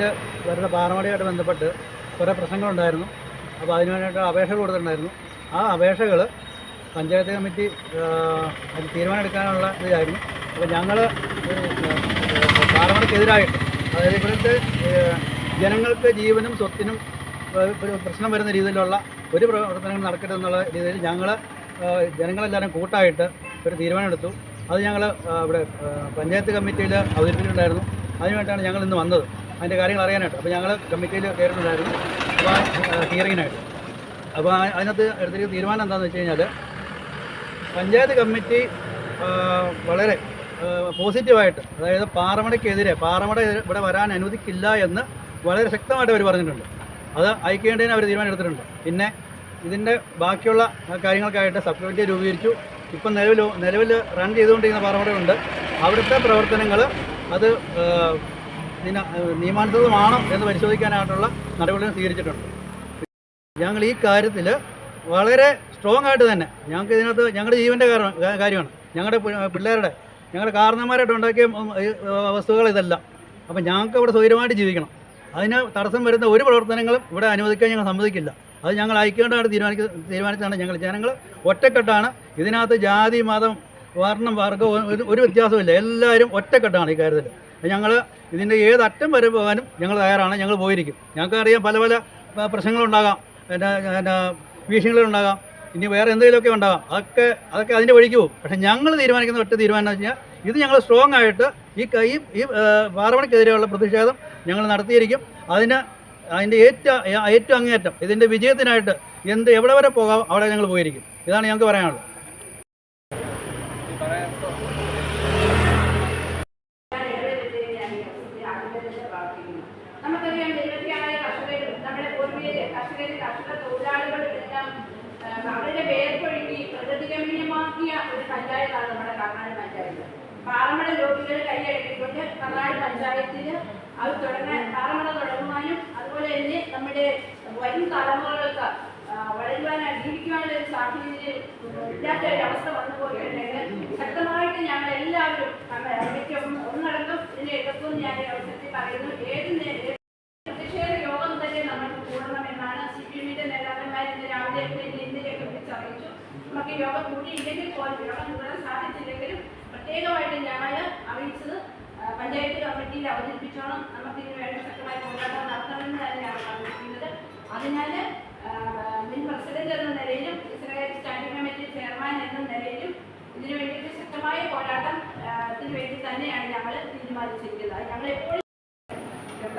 വരുന്ന പാറമടിയായിട്ട് ബന്ധപ്പെട്ട് കുറേ പ്രശ്നങ്ങളുണ്ടായിരുന്നു. അപ്പോൾ അതിനു വേണ്ടിയിട്ട് അപേക്ഷ കൊടുത്തിട്ടുണ്ടായിരുന്നു. ആ അപേക്ഷകൾ പഞ്ചായത്ത് കമ്മിറ്റി അത് തീരുമാനമെടുക്കാനുള്ള ഇതായിരുന്നു അപ്പോൾ ഞങ്ങൾ പാറമടിക്കെതിരായിട്ട് അതായത് ഇവിടുത്തെ ജനങ്ങൾക്ക് ജീവനും സ്വത്തിനും പ്രശ്നം വരുന്ന രീതിയിലുള്ള ഒരു പ്രവർത്തനങ്ങൾ നടക്കരുത് എന്നുള്ള രീതിയിൽ ഞങ്ങൾ ജനങ്ങളെല്ലാവരും കൂട്ടായിട്ട് ഒരു തീരുമാനമെടുത്തു. അത് ഞങ്ങൾ ഇവിടെ പഞ്ചായത്ത് കമ്മിറ്റിയിൽ അവതരിപ്പിച്ചിട്ടുണ്ടായിരുന്നു. അതിനുവേണ്ടിയാണ് ഞങ്ങൾ ഇന്ന് വന്നത്. അതിന്റെ കാര്യങ്ങൾ അറിയാനായിട്ട്. അപ്പോൾ ഞങ്ങൾ കമ്മിറ്റിയിൽ കയറിയിട്ടുണ്ടായിരുന്നു അപ്പോൾ ഹിയറിങ്ങിനായിട്ട് അപ്പോൾ അതിനകത്ത് എടുത്തിരിക്കുന്ന തീരുമാനം എന്താണെന്ന് വെച്ച് കഴിഞ്ഞാൽ പഞ്ചായത്ത് കമ്മിറ്റി വളരെ പോസിറ്റീവായിട്ട് അതായത് പാറമടയ്ക്കെതിരെ പാറമട ഇവിടെ വരാൻ അനുവദിക്കില്ല എന്ന് വളരെ ശക്തമായിട്ട് അവർ പറഞ്ഞിട്ടുണ്ട്. അത് അയക്കേണ്ടതിന് അവർ തീരുമാനം എടുത്തിട്ടുണ്ട്. പിന്നെ ഇതിന്റെ ബാക്കിയുള്ള കാര്യങ്ങൾക്കായിട്ട് സബ് കമ്മിറ്റി രൂപീകരിച്ചു. ഇപ്പം നിലവിൽ നിലവിൽ റൺ ചെയ്തുകൊണ്ടിരിക്കുന്ന പാറമടയുണ്ട്. അവിടുത്തെ പ്രവർത്തനങ്ങൾ അത് നിയമാനുസൃതമാണോ എന്ന് പരിശോധിക്കാനായിട്ടുള്ള നടപടികൾ സ്വീകരിച്ചിട്ടുണ്ട്. ഞങ്ങൾ ഈ കാര്യത്തിൽ വളരെ സ്ട്രോങ് ആയിട്ട് തന്നെ ഞങ്ങൾക്ക് ഇതിനകത്ത് ഞങ്ങളുടെ ജീവന്റെ കാരണം കാര്യമാണ്. ഞങ്ങളുടെ പിള്ളേരുടെ ഞങ്ങളുടെ കാരണന്മാരായിട്ട് ഉണ്ടാക്കിയ വസ്തുക്കൾ ഇതെല്ലാം. അപ്പം ഞങ്ങൾക്ക് ഇവിടെ സ്വൈര്യമായിട്ട് ജീവിക്കണം. അതിന് തടസ്സം വരുന്ന ഒരു പ്രവർത്തനങ്ങളും ഇവിടെ അനുവദിക്കാൻ ഞങ്ങൾ സമ്മതിക്കില്ല. അത് ഞങ്ങൾ ഐക്യമായിട്ടാണ് തീരുമാനിക്ക തീരുമാനിച്ചാണ് ഞങ്ങൾ ജനങ്ങൾ ഒറ്റക്കെട്ടാണ്. ഇതിനകത്ത് ജാതി മതം വർണം വർഗം ഒരു വ്യത്യാസമില്ല എല്ലാവരും ഒറ്റക്കെട്ടാണ് ഈ കാര്യത്തിൽ ഞങ്ങൾ ഇതിന്റെ ഏത് അറ്റം വരെ പോകാനും ഞങ്ങൾ തയ്യാറാണ്. ഞങ്ങൾ പോയിരിക്കും. ഞങ്ങൾക്കറിയാം പല പല പ്രശ്നങ്ങളുണ്ടാകാം. പിന്നെ പിന്നെ ഭീഷണികളുണ്ടാകാം ഇനി വേറെ എന്തെങ്കിലുമൊക്കെ ഉണ്ടാകാം. അതൊക്കെ അതൊക്കെ അതിന്റെ വഴിക്ക് പോകും. പക്ഷേ ഞങ്ങൾ തീരുമാനിക്കുന്ന ഒറ്റ തീരുമാനം എന്ന് വെച്ചാൽ ഇത് ഞങ്ങൾ സ്ട്രോങ് ആയിട്ട് ഈ ഈ ഈ പാറമണിക്കെതിരെയുള്ള പ്രതിഷേധം ഞങ്ങൾ നടത്തിയിരിക്കും. അതിന് അതിന്റെ ഏറ്റവും ഏറ്റവും അങ്ങേയറ്റം ഇതിന്റെ വിജയത്തിനായിട്ട് എന്ത് എവിടെ വരെ പോകാം അവിടെ ഞങ്ങൾ പോയിരിക്കും. ഇതാണ് ഞങ്ങൾക്ക് പറയാനുള്ളത്. നമുക്കറിയാം നിരവധിയായ കർഷകരും നമ്മുടെ പൂർവീകര് കർഷകര് കർഷക തൊഴിലാളികളും എല്ലാം ആ, അവരുടെ വേർപ്പൊഴുക്കി പ്രകൃതിരമണീയമാക്കിയ ഒരു പഞ്ചായത്താണ് നമ്മുടെ കർണാട് പഞ്ചായത്ത്. പാറമട രോഗികൾ കൈയടക്കിക്കൊണ്ട് കർണാട് പഞ്ചായത്തിൽ അത് തുടങ്ങാൻ പാറമട തുടങ്ങുവാനും അതുപോലെ തന്നെ നമ്മുടെ വരും തലമുറകൾക്ക് ആ, വളരുവാനായി ജീവിക്കുവാനുള്ള ഒരു സാഹചര്യം ഇല്ലാത്ത ഒരു അവസ്ഥ വന്നു പോയിട്ടുണ്ടെങ്കിൽ ശക്തമായിട്ട് ഞങ്ങൾ എല്ലാവരും നമ്മുടെ കമ്മിറ്റി ഒന്ന് ഒന്നടങ്കം ഇതിനെ എതിർക്കുമെന്ന് ഞാൻ ഈ അവസരത്തിൽ പറയുന്നു. ഏത് പ്രതിഷേധ യോഗം തന്നെ നമ്മൾ കൂടണമെന്നാണ് സി പി എമ്മിന്റെ നേതാക്കന്മാർ ഇന്ന് രാവിലെ ഇന്ത്യയിലേക്ക് വിളിച്ചറിയിച്ചു നമുക്ക് യോഗം കൂടിയില്ലെങ്കിൽ പോലും യോഗം കൂടാൻ സാധിച്ചില്ലെങ്കിലും പ്രത്യേകമായിട്ട് ഞങ്ങൾ അറിയിച്ചത് പഞ്ചായത്ത് കമ്മിറ്റിയിൽ അവതരിപ്പിച്ചോണം. നമുക്ക് ഇതിന് വേണ്ട ശക്തമായ പോരാട്ടം നടത്തണമെന്ന് തന്നെയാണ് പറഞ്ഞിരിക്കുന്നത്. അതിനാൽ മുൻ പ്രസിഡന്റ് എന്ന നിലയിലും ഇസ്രായേൽ സ്റ്റാൻഡിംഗ് കമ്മിറ്റി ചെയർമാൻ എന്ന നിലയിലും ഇതിനു വേണ്ടിയിട്ട് ശക്തമായ പോരാട്ടം ആ, വേണ്ടി തന്നെയാണ് ഞങ്ങൾ തീരുമാനിച്ചിരിക്കുന്നത്. ഞങ്ങൾ എപ്പോഴും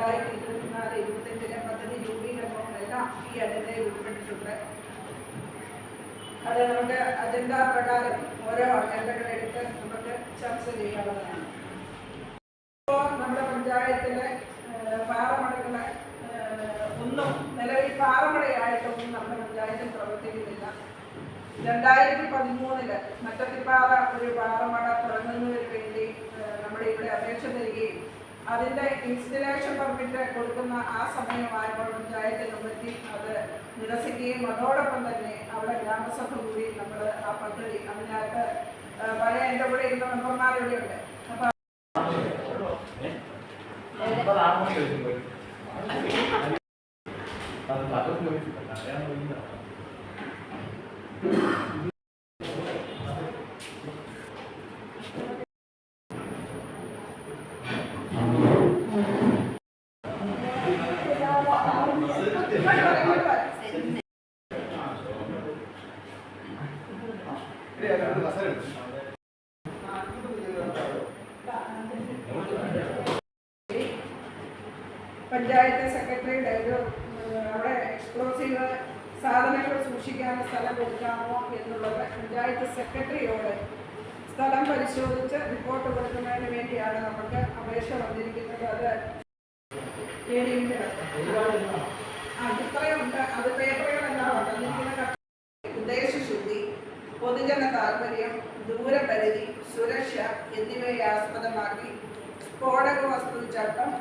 രണ്ടായിരത്തി ഇരുപത്തിനാല് ഇരുപത്തഞ്ചിലെ പദ്ധതി രൂപീകരണവും എല്ലാം ഈ അജണ്ടയിൽ ഉൾപ്പെട്ടിട്ടുണ്ട്. അത് നമുക്ക് അജണ്ട പ്രകാരം ഓരോ അജണ്ടകൾ എടുത്ത് നമുക്ക് ചർച്ച ചെയ്യാവുന്നതാണ്. ഇപ്പോൾ നമ്മുടെ പഞ്ചായത്തിലെ പാറമടകളെ ഒന്നും നിലവിൽ പാറമടയായിട്ടൊന്നും നമ്മുടെ പഞ്ചായത്തിൽ പ്രവർത്തിക്കുന്നില്ല. രണ്ടായിരത്തി പതിമൂന്നിൽ മറ്റത്തിപ്പാറ ഒരു പാറമട തുടങ്ങുന്നതിന് വേണ്ടി നമ്മുടെ ഇവിടെ അപേക്ഷ തരികയും അതിന്റെ ഇൻസ്റ്റലേഷൻ പെർമിറ്റ് കൊടുക്കുന്ന ആ സമയമായപ്പോൾ പഞ്ചായത്ത് കമ്മിറ്റി അത് നിരസിക്കുകയും അതോടൊപ്പം തന്നെ അവിടെ ഗ്രാമസഭ കൂടി നമ്മൾ ആ പദ്ധതി അതിനകത്ത് പല എന്റെ കൂടെ ഇരുന്ന മെമ്പർമാർ ഇവിടെയുണ്ട് അപ്പൊ പഞ്ചായത്ത് സെക്രട്ടറിയുടെ ഒരു അവിടെ എക്സ്പ്ലോസീവ് സാധനങ്ങൾ സൂക്ഷിക്കാൻ സ്ഥലം കൊടുക്കാമോ എന്നുള്ളത് പഞ്ചായത്ത് സെക്രട്ടറിയോട് സ്ഥലം പരിശോധിച്ച് റിപ്പോർട്ട് കൊടുക്കുന്നതിന് വേണ്ടിയാണ് നമുക്ക് അപേക്ഷ വന്നിരിക്കുന്നത്. അത് ഏരിയയിൽ ആ ഇത്രയുണ്ട് അത് പേപ്പറുകളെല്ലാം ഉണ്ട്? പൊതുജന താൽപര്യം ദൂരപരിധി സുരക്ഷ എന്നിവയെ ആസ്പദമാക്കി സ്ഫോടക വസ്തു ചട്ടം